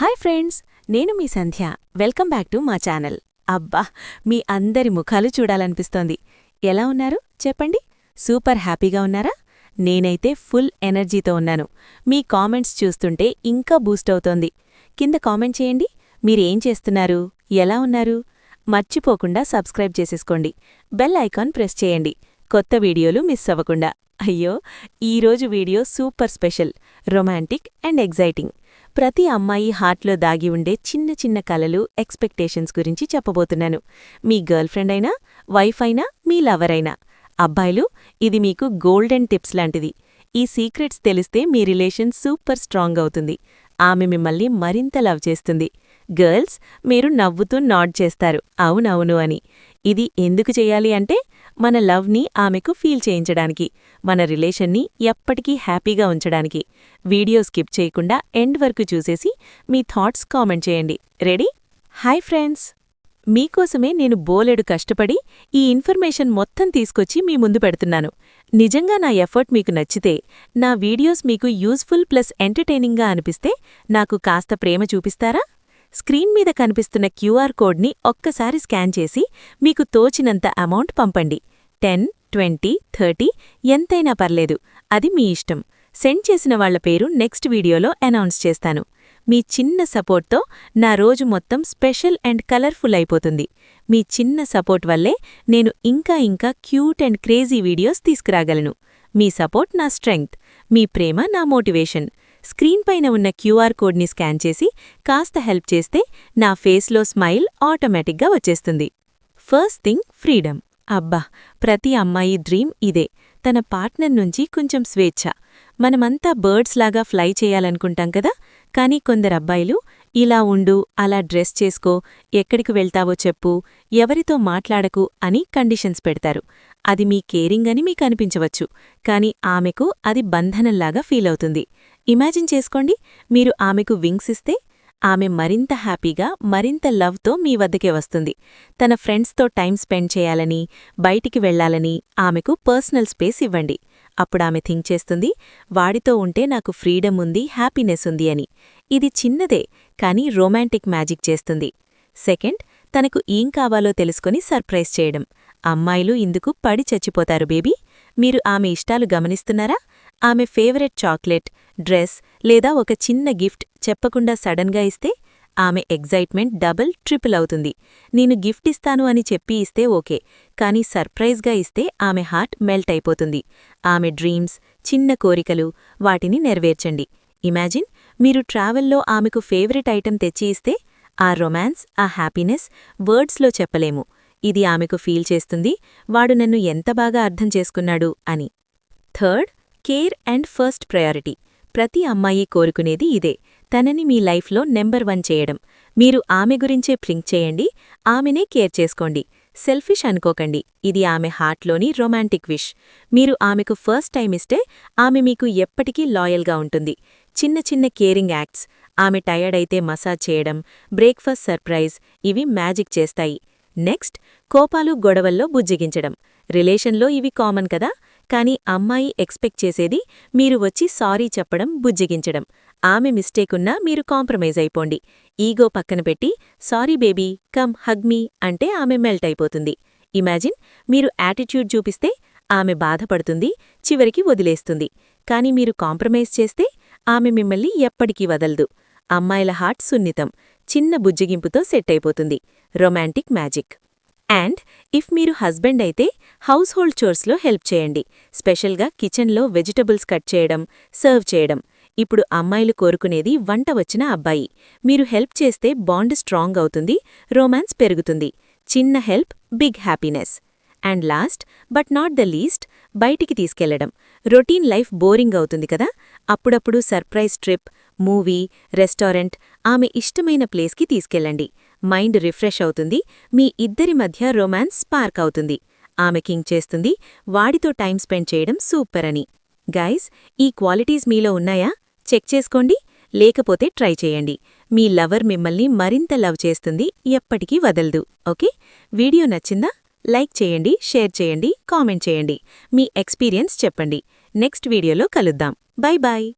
Hi friends నేను మీ Sandhya. Welcome back to మా ఛానల్. అబ్బా మీ అందరి ముఖాలు చూడాలనిపిస్తోంది. ఎలా ఉన్నారు? చెప్పండి. సూపర్ హ్యాపీగా ఉన్నారా? నేనైతే ఫుల్ ఎనర్జీతో ఉన్నాను. మీ కామెంట్స్ చూస్తుంటే ఇంకా బూస్ట్ అవుతోంది. కింద కామెంట్ చేయండి. మీరేం చేస్తున్నారు? ఎలా ఉన్నారు? మర్చిపోకుండా సబ్స్క్రైబ్ చేసేసుకోండి. బెల్ ఐకాన్ ప్రెస్ చేయండి. కొత్త వీడియోలు మిస్ అవ్వకుండా. అయ్యో ఈరోజు video super special romantic and exciting ప్రతి అమ్మాయి హార్ట్లో దాగి ఉండే చిన్న చిన్న కలలు ఎక్స్పెక్టేషన్స్ గురించి చెప్పబోతున్నాను. మీ గర్ల్ ఫ్రెండ్ అయినా వైఫ్ అయినా మీ లవర్ అయినా. అబ్బాయిలు ఇది మీకు గోల్డెన్ టిప్స్ లాంటిది. ఈ సీక్రెట్స్ తెలిస్తే మీ రిలేషన్ సూపర్ స్ట్రాంగ్ అవుతుంది. ఆమె మిమ్మల్ని మరింత లవ్ చేస్తుంది. గర్ల్స్ మీరు నవ్వుతూ నాడ్ చేస్తారు. అవునవును అని. ఇది ఎందుకు చేయాలి అంటే మన లవ్ని ఆమెకు ఫీల్ చేయించడానికి మన రిలేషన్ని ఎప్పటికీ హ్యాపీగా ఉంచడానికి. వీడియో స్కిప్ చేయకుండా ఎండ్ వరకు చూసేసి మీ థాట్స్ కామెంట్ చేయండి. రెడీ? Hi friends! మీకోసమే నేను బోలెడు కష్టపడి ఈ ఇన్ఫర్మేషన్ మొత్తం తీసుకొచ్చి మీ ముందు పెడుతున్నాను. నిజంగా నా ఎఫర్ట్ మీకు నచ్చితే నా వీడియోస్ మీకు యూజ్ఫుల్ ప్లస్ ఎంటర్టైనింగ్గా అనిపిస్తే నాకు కాస్త ప్రేమ చూపిస్తారా? స్క్రీన్ మీద కనిపిస్తున్న క్యూఆర్ కోడ్ని ఒక్కసారి స్కాన్ చేసి మీకు తోచినంత అమౌంట్ పంపండి. టెన్ ట్వంటీ థర్టీ ఎంతైనా పర్లేదు. అది మీ ఇష్టం. సెండ్ చేసిన వాళ్ళ పేరు నెక్స్ట్ వీడియోలో అనౌన్స్ చేస్తాను. మీ చిన్న సపోర్ట్తో నా రోజు మొత్తం స్పెషల్ అండ్ కలర్ఫుల్ అయిపోతుంది. మీ చిన్న సపోర్ట్ వల్లే నేను ఇంకా ఇంకా క్యూట్ అండ్ క్రేజీ వీడియోస్ తీసుకురాగలను. మీ సపోర్ట్ నా స్ట్రెంగ్త్. మీ ప్రేమ నా మోటివేషన్. స్క్రీన్ పైన ఉన్న క్యూఆర్ కోడ్ని స్కాన్ చేసి కాస్త హెల్ప్ చేస్తే నా ఫేస్లో స్మైల్ ఆటోమేటిక్గా వచ్చేస్తుంది. First thing freedom. అబ్బా ప్రతి అమ్మాయి డ్రీమ్ ఇదే. తన పార్ట్నర్ నుంచి కొంచెం స్వేచ్ఛ. మనమంతా బర్డ్స్ లాగా ఫ్లై చేయాలనుకుంటాం కదా? కానీ కొందరు అబ్బాయిలు ఇలా ఉండు అలా డ్రెస్ చేసుకో ఎక్కడికి వెళ్తావో చెప్పు ఎవరితో మాట్లాడకు అని కండిషన్స్ పెడతారు. అది మీ కేరింగ్ అని మీకు అనిపించవచ్చు. కాని ఆమెకు అది బంధనంలాగా ఫీలవుతుంది ఇమాజిన్ చేసుకోండి మీరు ఆమెకు వింగ్స్ ఇస్తే ఆమె మరింత హ్యాపీగా మరింత లవ్తో మీ వద్దకే వస్తుంది. తన ఫ్రెండ్స్తో టైం స్పెండ్ చేయాలని బయటికి వెళ్ళాలని ఆమెకు పర్సనల్ స్పేస్ ఇవ్వండి. అప్పుడామె థింక్ చేస్తుంది వాడితో ఉంటే నాకు ఫ్రీడమ్ ఉంది హ్యాపీనెస్ ఉంది అని. ఇది చిన్నదే కానీ రొమాంటిక్ మ్యాజిక్ చేస్తుంది. సెకండ్ తనకు ఏం కావాలో తెలుసుకుని సర్ప్రైజ్ చేయడం. అమ్మాయిలు ఇందుకు పడి చచ్చిపోతారు బేబీ. మీరు ఆమె ఇష్టాలు గమనిస్తున్నారా? ఆమె ఫేవరెట్ చాక్లెట్ డ్రెస్ లేదా ఒక చిన్న గిఫ్ట్ చెప్పకుండా సడన్గా ఇస్తే ఆమె ఎగ్జైట్మెంట్ డబుల్ ట్రిపుల్ అవుతుంది. నేను గిఫ్ట్ ఇస్తాను అని చెప్పి ఇస్తే ఓకే కానీ సర్ప్రైజ్గా ఇస్తే ఆమె హార్ట్ మెల్ట్ అయిపోతుంది. ఆమె డ్రీమ్స్ చిన్న కోరికలు వాటిని నెరవేర్చండి. ఇమాజిన్ మీరు ట్రావెల్లో ఆమెకు ఫేవరెట్ ఐటెం తెచ్చి ఇస్తే ఆ రొమాన్స్ ఆ హ్యాపీనెస్ వర్డ్స్లో చెప్పలేము. ఇది ఆమెకు ఫీల్ చేస్తుంది వాడు నన్ను ఎంత బాగా అర్థం చేసుకున్నాడు అని. Third care and first priority. ప్రతి అమ్మాయి కోరుకునేది ఇదే. తనని మీ లైఫ్లో నెంబర్ వన్ చేయడం. మీరు ఆమె గురించే ప్లింక్ చేయండి. ఆమెనే కేర్ చేసుకోండి. సెల్ఫిష్ అనుకోకండి. ఇది ఆమె హార్ట్లోని రొమాంటిక్ విష్. మీరు ఆమెకు ఫస్ట్ టైం ఇస్తే ఆమె మీకు ఎప్పటికీ లాయల్గా ఉంటుంది. చిన్న చిన్న కేరింగ్ యాక్ట్స్. ఆమె టయర్డ్ అయితే మసాజ్ చేయడం బ్రేక్ఫాస్ట్ సర్ప్రైజ్ ఇవి మ్యాజిక్ చేస్తాయి. నెక్స్ట్ కోపాలు గొడవల్లో బుజ్జిగించడం. రిలేషన్లో ఇవి కామన్ కదా? కానీ అమ్మాయి ఎక్స్పెక్ట్ చేసేది మీరు వచ్చి సారీ చెప్పడం బుజ్జిగించడం. ఆమె మిస్టేకున్నా మీరు కాంప్రమైజ్ అయిపోండి. ఈగో పక్కన పెట్టి సారీ బేబీ కమ్ హగ్మీ అంటే ఆమె మెల్ట్ అయిపోతుంది. ఇమాజిన్ మీరు యాటిట్యూడ్ చూపిస్తే ఆమె బాధపడుతుంది చివరికి వదిలేస్తుంది. కాని మీరు కాంప్రమైజ్ చేస్తే ఆమె మిమ్మల్ని ఎప్పటికీ వదలదు. అమ్మాయిల హార్ట్ సున్నితం చిన్న బుజ్జిగింపుతో సెట్ అయిపోతుంది. Romantic magic. అండ్ ఇఫ్ మీరు హస్బెండ్ అయితే హౌస్ హోల్డ్ చోర్స్లో హెల్ప్ చేయండి. స్పెషల్గా కిచెన్లో వెజిటబుల్స్ కట్ చేయడం సర్వ్ చేయడం. ఇప్పుడు అమ్మాయిలు కోరుకునేది వంట వచ్చిన అబ్బాయి. మీరు హెల్ప్ చేస్తే బాండ్ స్ట్రాంగ్ అవుతుంది రొమాన్స్ పెరుగుతుంది. చిన్న help big happiness and last but not the least బయటికి తీసుకెళ్ళడం. రొటీన్ లైఫ్ బోరింగ్ అవుతుంది కదా? అప్పుడప్పుడు సర్ప్రైజ్ ట్రిప్ మూవీ రెస్టారెంట్ ఆమె ఇష్టమైన ప్లేస్కి తీసుకెళ్ళండి. మైండ్ రిఫ్రెష్ అవుతుంది మీ ఇద్దరి మధ్య రొమాన్స్ స్పార్క్ అవుతుంది. ఆమె కింగ్ చేస్తుంది వాడితో టైం స్పెండ్ చేయడం సూపర్ అని. గైస్ ఈ క్వాలిటీస్ మీలో ఉన్నాయా? చెక్ చేసుకోండి లేకపోతే ట్రై చేయండి. మీ లవర్ మిమ్మల్ని మరింత లవ్ చేస్తుంది ఎప్పటికీ వదలదు ఓకే? వీడియో నచ్చిందా? లైక్ చేయండి షేర్ చేయండి కామెంట్ చేయండి. మీ ఎక్స్పీరియన్స్ చెప్పండి. నెక్స్ట్ వీడియోలో కలుద్దాం. Bye bye